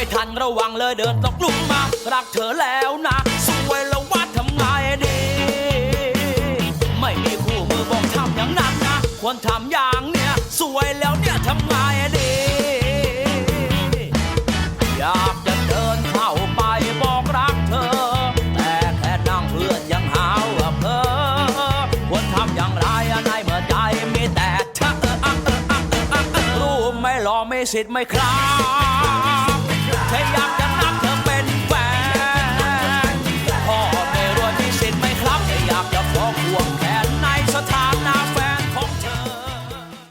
ไม่ทันระวังเลยเดินตกลุมมา รักเธอแล้วนะสวยแล้วว่าทำไงดี ไม่มีคู่มือบอกทำอย่างนั้นนะ ควรทำอย่างเนี้ยสวยแล้วเนี่ยทำไงดี อยากจะเดินเข้าไปบอกรักเธอ แต่แค่นั่งเพื่อนยังหาว่าเพอควรทำอย่างไรในเมื่อใจมีแต่เธอรู้ไหม่ เธออยากจะนับเธอเป็นแฟนพ่อไม่รวยมีสิทนไหมครับเธออยากจะฟ้องพวง